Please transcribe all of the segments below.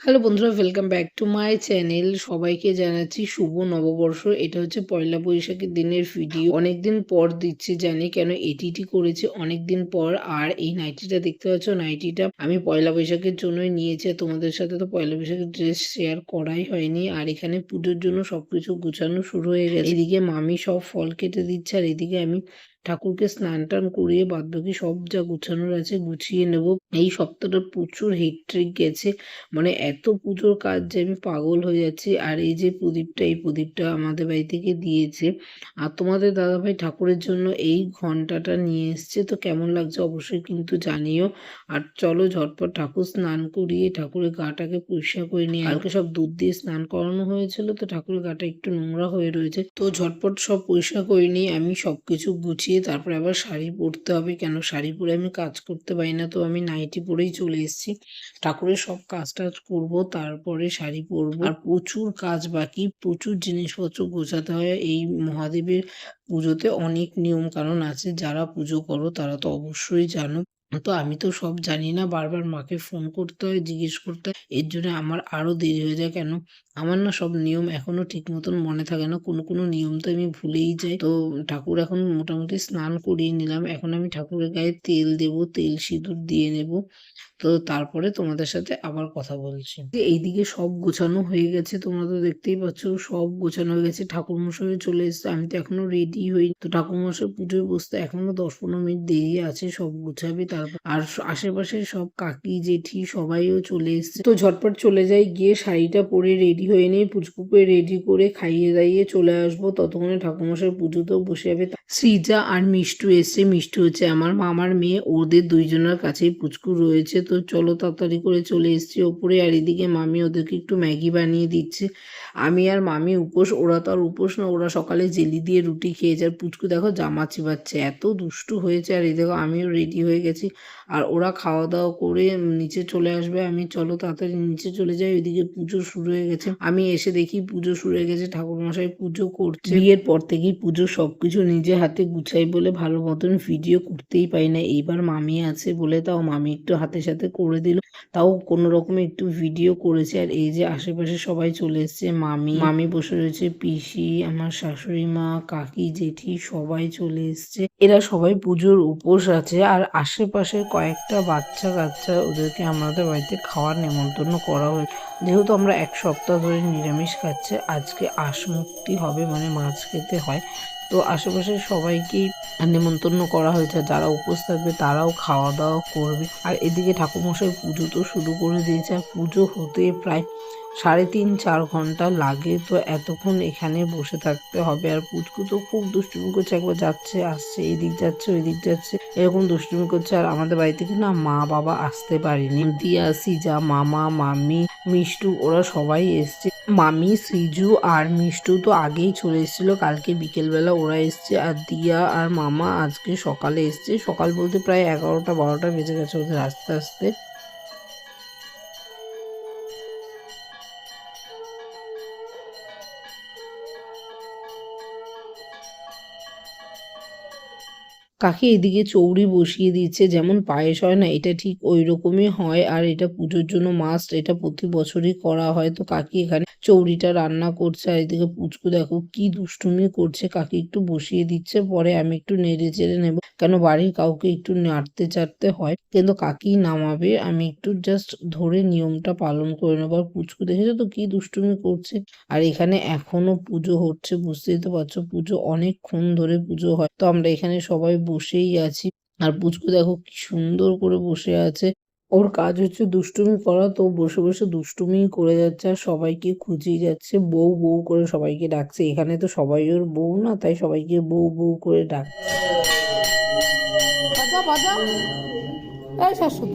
Hello বন্ধুরা welcome back to my channel সবাইকে জানাচ্ছি শুভ নববর্ষ। এটা হচ্ছে পয়লা বৈশাখের দিনের ভিডিও অনেকদিন পর দিচ্ছি, জানি কেন এটিটি করেছি। অনেকদিন পর আর এই নাইটিটা দেখতে পাচ্ছ? নাইটিটা আমি পয়লা বৈশাখের জন্যই নিয়েছি। তোমাদের সাথে তো পয়লা বৈশাখের ড্রেস শেয়ার করাই হয়নি। আর এখানে পুজোর জন্য সবকিছু গুছানো শুরু হয়ে গেছে। এদিকে মামি সব ফল কেটে দিচ্ছে। আর এদিকে আমি ঠাকুরকে স্নান টান করিয়ে বাদ বাকি সব যা গুছানোর আছে গুছিয়ে নেব। এই সপ্তাহটা প্রচুর হেট্রিক গেছে। মানে এত পুজোর কাজ যে আমি পাগল হয়ে যাচ্ছি। আর এই যে প্রদীপটা, এই প্রদীপটা আমাদের বাড়ি থেকে দিয়েছে। আর তোমাদের দাদাভাই ঠাকুরের জন্য এই ঘন্টাটা নিয়ে এসছে। তো কেমন লাগছে অবশ্যই কিন্তু জানিও। আর চলো ঝটপট ঠাকুর স্নান করিয়ে ঠাকুরের গাটাকে পরিষ্কার করে নিয়ে কালকে সব দুধ দিয়ে স্নান করানো হয়েছিল। তো ঠাকুরের গাটা একটু নোংরা হয়ে রয়েছে। তো ঝটপট সব পরিষ্কার করে নিয়ে আমি সবকিছু গুছিয়ে তারপরে আবার শাড়ি পরতে হবে। কেন? শাড়ি পরে আমি কাজ করতে পারি না, তো আমি নাইটি পরেই চলে এসেছি। ঠাকুরের সব কাজ টাজ করব, তারপরে শাড়ি পরবো। আর প্রচুর কাজ বাকি, প্রচুর জিনিসপত্র গোছাতে হয়। এই মহাদেবের পুজোতে অনেক নিয়ম কারণ আছে, যারা পুজো করো তারা তো অবশ্যই জানো। তো আমি তো সব জানি না, বারবার মাকে ফোন করতে হয়, জিজ্ঞেস করতে হয়। এর জন্য আমার আরও দেরি হয়ে যায় কেন? আমার না সব নিয়ম এখনও ঠিক মতন মনে থাকে না। কোনো কোনো নিয়ম তো আমি ভুলেই যাই। তো ঠাকুর এখন মোটামুটি স্নান করিয়ে নিলাম। এখন আমি ঠাকুরের গায়ে তেল দেব, তেল সিঁদুর দিয়ে নেব। তো তারপরে তোমাদের সাথে আবার কথা বলছি। এইদিকে সব গোছানো হয়ে গেছে, তোমরা তো দেখতেই পাচ্ছ সব গোছানো হয়ে গেছে। ঠাকুর মশাই চলে এসছে, আমি তো এখনও রেডি হই। তো ঠাকুর মশাই পুজোয় বসতে এখনও দশ পনেরো মিনিট দেরি আছে, সব গুছাবে তারপর। আর আশেপাশে সব কাকি, জেঠি সবাইও চলে এসছে। তো ঝটপট চলে যাই, গিয়ে শাড়িটা পরে রেডি হয়ে নিয়ে পুচকুকে রেডি করে খাইয়ে দাইয়ে চলে আসব। ততক্ষণে ঠাকুরমশাই পুজোতেও বসে যাবে। সৃজা আর মিষ্টু এসছে। মিষ্টু হচ্ছে আমার মামার মেয়ে। ওদের দুইজনের কাছেই পুচকু রয়েছে। তো চলো তাড়াতাড়ি করে চলে এসছি ওপরে। আর এদিকে মামি ওদেরকে একটু ম্যাগি বানিয়ে দিচ্ছে। আমি আর মামি উপোস, ওরা তো আর উপোস না, ওরা সকালে জেলি দিয়ে রুটি খেয়েছে। আর পুচকু দেখো জামা চিবাচ্ছে এত দুষ্টু হয়েছে। আর এই দেখো আমিও রেডি হয়ে গেছি। আর ওরা খাওয়া দাওয়া করে নিচে চলে আসবে। আমি চলো তাড়াতাড়ি নিচে চলে যাই, ওইদিকে পুজো শুরু হয়ে গেছে। আমি এসে দেখি পুজো শুরু হয়ে গেছে, ঠাকুরমশাই পুজো করছে। বিয়ের পর থেকেই পুজো সবকিছু নিজে হাতে গুছাই বলে ভালো মতন ভিডিও করতেই পাই না। এইবার মামি আছে বলে তাও মামি একটু হাতে সাথে করে দিল। তাও কোনো রকমে একটু ভিডিও করেছে। আর এই যে আশেপাশে সবাই চলে এসছে, মামি। মামি বসে রয়েছে, পিসি, আমার শাশুড়ি মা, কাকি, জেঠি, সবাই চলে এসছে। এরা সবাই পুজোর উপোস আছে। আর আশেপাশে কয়েকটা বাচ্চা কাচ্চা ওদেরকে আমাদের বাড়িতে খাওয়ার নেমন্তন্ন করা হয়েছে যেহেতু আমরা এক সপ্তাহ ধরে নিরামিষ খাচ্ছে, আজকে আশমুক্তি হবে মানে মাছ খেতে হয়। তো আশেপাশে সবাইকেই নেমন্তন্ন করা হয়েছে যারা উপোস থাকবে তারাও খাওয়া দাওয়া করবে। আর এদিকে ঠাকুরমশাই পুজো তো শুরু করে দিয়েছে, আর পুজো হতে প্রায় সাড়ে তিন, চার ঘণ্টা লাগে তো এতক্ষণ এখানে বসে থাকতে হবে। আর পুচকু তো খুব দুষ্টুমি করছে, একবার যাচ্ছে, আসছে, এদিক যাচ্ছে ওই দিক যাচ্ছে, এরকম দুষ্টুমি করছে। আর আমাদের বাড়ি থেকে না মা বাবা আসতে পারেনি। দিয়া, সিজা, মামা, মামি, মিষ্টু, ওরা সবাই এসছে। মামি, সিজু আর মিষ্টু তো আগেই চলে এসেছিল, কালকে বিকেলবেলা ওরা এসছে। আর দিয়া আর মামা আজকে সকালে এসছে। সকাল বলতে প্রায় এগারোটা, বারোটা বেজে গেছে ওদের আস্তে আস্তে। কাকি এদিকে চৌড়ি বসিয়ে দিচ্ছে, যেমন পায়েস হয় না, এটা ঠিক ওই রকমই হয়, আর এটা পুজোর জন্য মাস্ট এটা প্রতি বছরই করা হয়, তো কাকি এখানে চৌড়িটা রান্না করছে, আর এদিকে পুচকু দেখো কি দুষ্টুমি করছে, কাকি একটু বসিয়ে দিচ্ছে, পরে আমি একটু নেড়ে চেড়ে নেব। কেন বাড়ির কাউকে একটু নাড়তে চাড়তে হয়, কিন্তু কাকি নামাবে, আমি একটু জাস্ট ধরে নিয়মটা পালন করে নেব। আর পুচকু দেখেছ তো কি দুষ্টুমি করছে? আর এখানে এখনও পুজো হচ্ছে, বুঝতেই তো পারছ, পুজো অনেকক্ষণ ধরে পুজো হয়। তো আমরা এখানে সবাই বসেই আছি। আর পুচকু দেখো কি সুন্দর করে বসে আছে। ওর কাজ হচ্ছে দুষ্টুমি করা তো বসে বসে দুষ্টুমি করে যাচ্ছে আর সবাইকে খুঁজেই যাচ্ছে। বউ বউ করে সবাইকে ডাকছে। এখানে তো সবাই ওর বউ না তাই সবাইকে বউ বউ করে ডাকছে এই শাশুড়ি।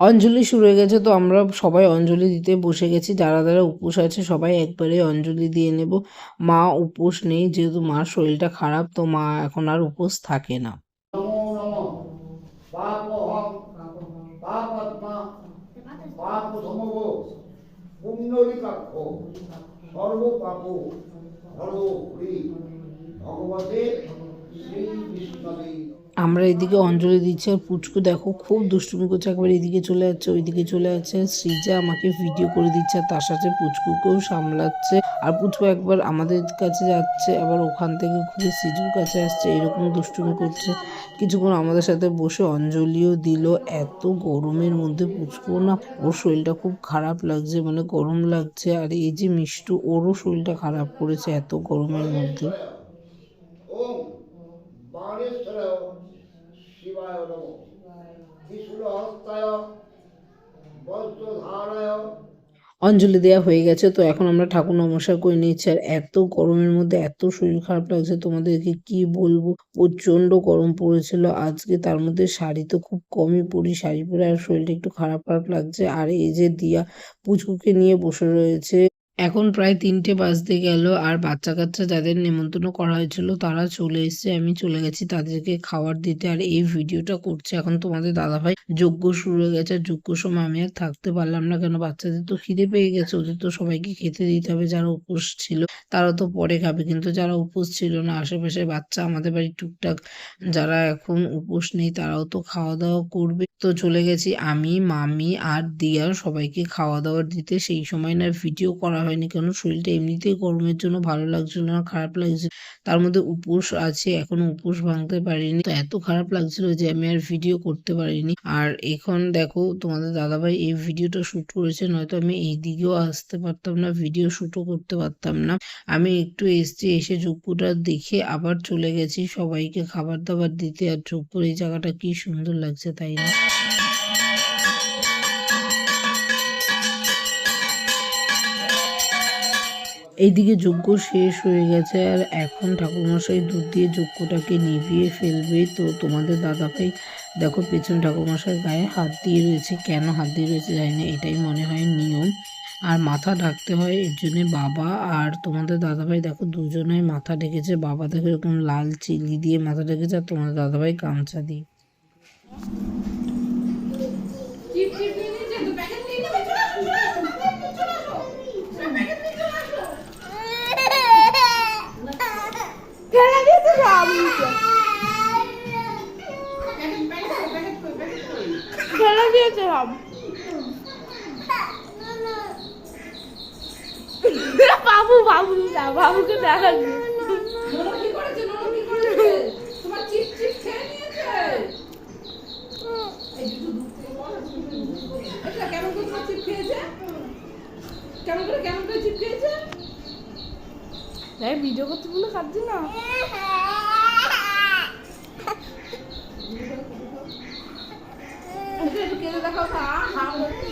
অঞ্জলি শুরু হয়ে গেছে, তো আমরা সবাই অঞ্জলি দিতে বসে গেছি। যারা যারা উপোস আছে, সবাই একবারে অঞ্জলি দিয়ে নেব। মা উপোস নেই, যেহেতু মার শরীরটা খারাপ, তো মা এখন আর উপোস থাকে না। শ্রী আমরা এদিকে অঞ্জলি দিচ্ছি আর পুচকু, দেখো, খুব দুষ্টুমি করছে, একবার এদিকে চলে যাচ্ছে, ওইদিকে চলে যাচ্ছে। শ্রীজা আমাকে ভিডিও করে দিচ্ছে আর তার সাথে পুচকুকেও সামলাচ্ছে। আর পুচকু একবার আমাদের কাছে যাচ্ছে, আবার ওখান থেকে ঘুরে সিজুর কাছে আসছে, এরকম দুষ্টুমি করছে। কিছুক্ষণ আমাদের সাথে বসে অঞ্জলিও দিল, এত গরমের মধ্যে পুচকু না, ওর শরীরটা খুব খারাপ লাগছে মানে গরম লাগছে। আর এই যে মিষ্টু, ওরও শরীরটা খারাপ করেছে এত গরমের মধ্যে। অঞ্জলি দেওয়া হয়ে গেছে, তো এখন আমরা ঠাকুর নমস্কার করে নিচ্ছি। আর এত গরমের মধ্যে এত শরীর খারাপ লাগছে, তোমাদেরকে কি বলব? প্রচণ্ড গরম পড়েছিল। আজকে তার মধ্যে শাড়ি তো খুব কমই পরি, শাড়ি পরে আর শরীরটা একটু খারাপ খারাপ লাগছে। আর এই যে দিয়া পুচকুকে নিয়ে বসে রয়েছে এখন প্রায় তিনটে বাজতে গেল আর বাচ্চা কাচ্চা যাদের নেমন্তন্ন করা হয়েছিল তারা চলে এসেছে, আমি চলে গেছি তাদেরকে খাবার দিতে আর এই ভিডিওটা করছে। এখন তোমাদের দাদাভাই যজ্ঞ শুরু হয়ে গেছে যজ্ঞ সময় আমি আর থাকতে পারলাম না কেন? বাচ্চাদের তো খিদে পেয়ে গেছে, ওদের তো সবাইকে খেতে দিতে হবে, যারা উপোস ছিল তারা তো পরে খাবে, কিন্তু যারা উপোস ছিল না আশেপাশে বাচ্চা আমাদের বাড়ির টুকটাক যারা এখন উপোস নেই তারাও তো খাওয়া দাওয়া করবে। তো চলে গেছি আমি, মামি আর দিয়া সবাইকে খাওয়া দাওয়া দিতে, সেই সময় না ভিডিও করা হয়নি। কারণ শরীরটা এমনিতেই গরমের জন্য ভালো লাগছিল না, খারাপ লাগছে। তার মধ্যে উপোস আছে, এখনও উপোস ভাঙতে পারিনি। তো এত খারাপ লাগছিল যে আমি আর ভিডিও করতে পারিনি। আর এখন দেখো, তোমাদের দাদাভাই এই ভিডিওটা শুট করেছে, নয়তো আমি এই দিকেও আসতে পারতাম না ভিডিও শুটও করতে পারতাম না। আমি একটু এসছি, এসে যজ্ঞটা দেখে আবার চলে গেছি। সবাইকে খাবার দাবার দিতে আর যজ্ঞর এই জায়গাটা কি সুন্দর লাগছে, তাই না? এইদিকে যজ্ঞ শেষ হয়ে গেছে আর এখন ঠাকুরমশাই দুধ দিয়ে যজ্ঞটাকে নিভিয়ে ফেলবে। তো তোমাদের দাদাভাই, দেখো পেছনে ঠাকুরমশাই গায়ে হাত দিয়ে রয়েছে। কেন হাত দিয়ে রয়েছে জানি না এটাই মনে হয় নিয়ম। আর মাথা ঢাকতে হয়, এর জন্যে বাবা আর তোমাদের দাদাভাই, দেখো দুজনেই মাথা ঢেকেছে। বাবা দেখো এরকম লাল চিলি দিয়ে মাথা ঢেকেছে আর তোমাদের দাদাভাই গামছা দিয়ে। থেকে। আচ্ছা, কেমন করে তোমার চিপ খেয়েছে? কেমন করে কেমন করে চিপ খেয়েছে? ভিডিও করতে বলে খাচ্ছি না একটু একটু কেটে দেখাও তো, আহ, হা বলছে।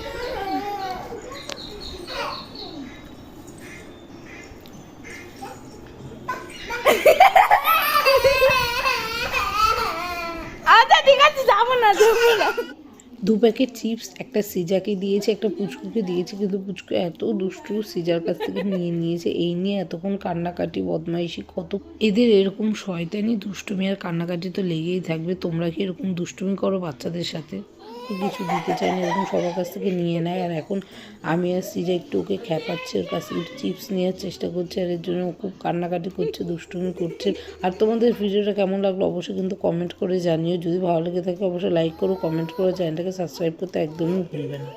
আচ্ছা ঠিক আছে যাব না যাব না। দু প্যাকেট চিপস, একটা সিজাকে দিয়েছে, একটা পুচকুকে দিয়েছে, কিন্তু পুচকু এত দুষ্টু সিজার কাছ থেকে নিয়ে নিয়েছে। এই নিয়ে এতক্ষণ কান্নাকাটি, বদমাইশি, কত এদের এরকম শয়তানি, দুষ্টুমি আর কান্নাকাটি তো লেগেই থাকবে। তোমরা কি এরকম দুষ্টুমি করো বাচ্চাদের সাথে? কিছু দিতে চায় না এরকম সবার কাছ থেকে নিয়ে নেয়। আর এখন আমি আর সিজা একটু ওকে খ্যাপাচ্ছে ওর কাছ একটু চিপস নেওয়ার চেষ্টা করছে, আর এর জন্য খুব কান্নাকাটি করছে, দুষ্টুমি করছে। আর তোমাদের ভিডিওটা কেমন লাগল অবশ্যই কিন্তু কমেন্ট করে জানিও। যদি ভালো লেগে থাকে অবশ্যই লাইক করো কমেন্ট করো চ্যানেলটাকে সাবস্ক্রাইব করতে একদমই ভুলবে না।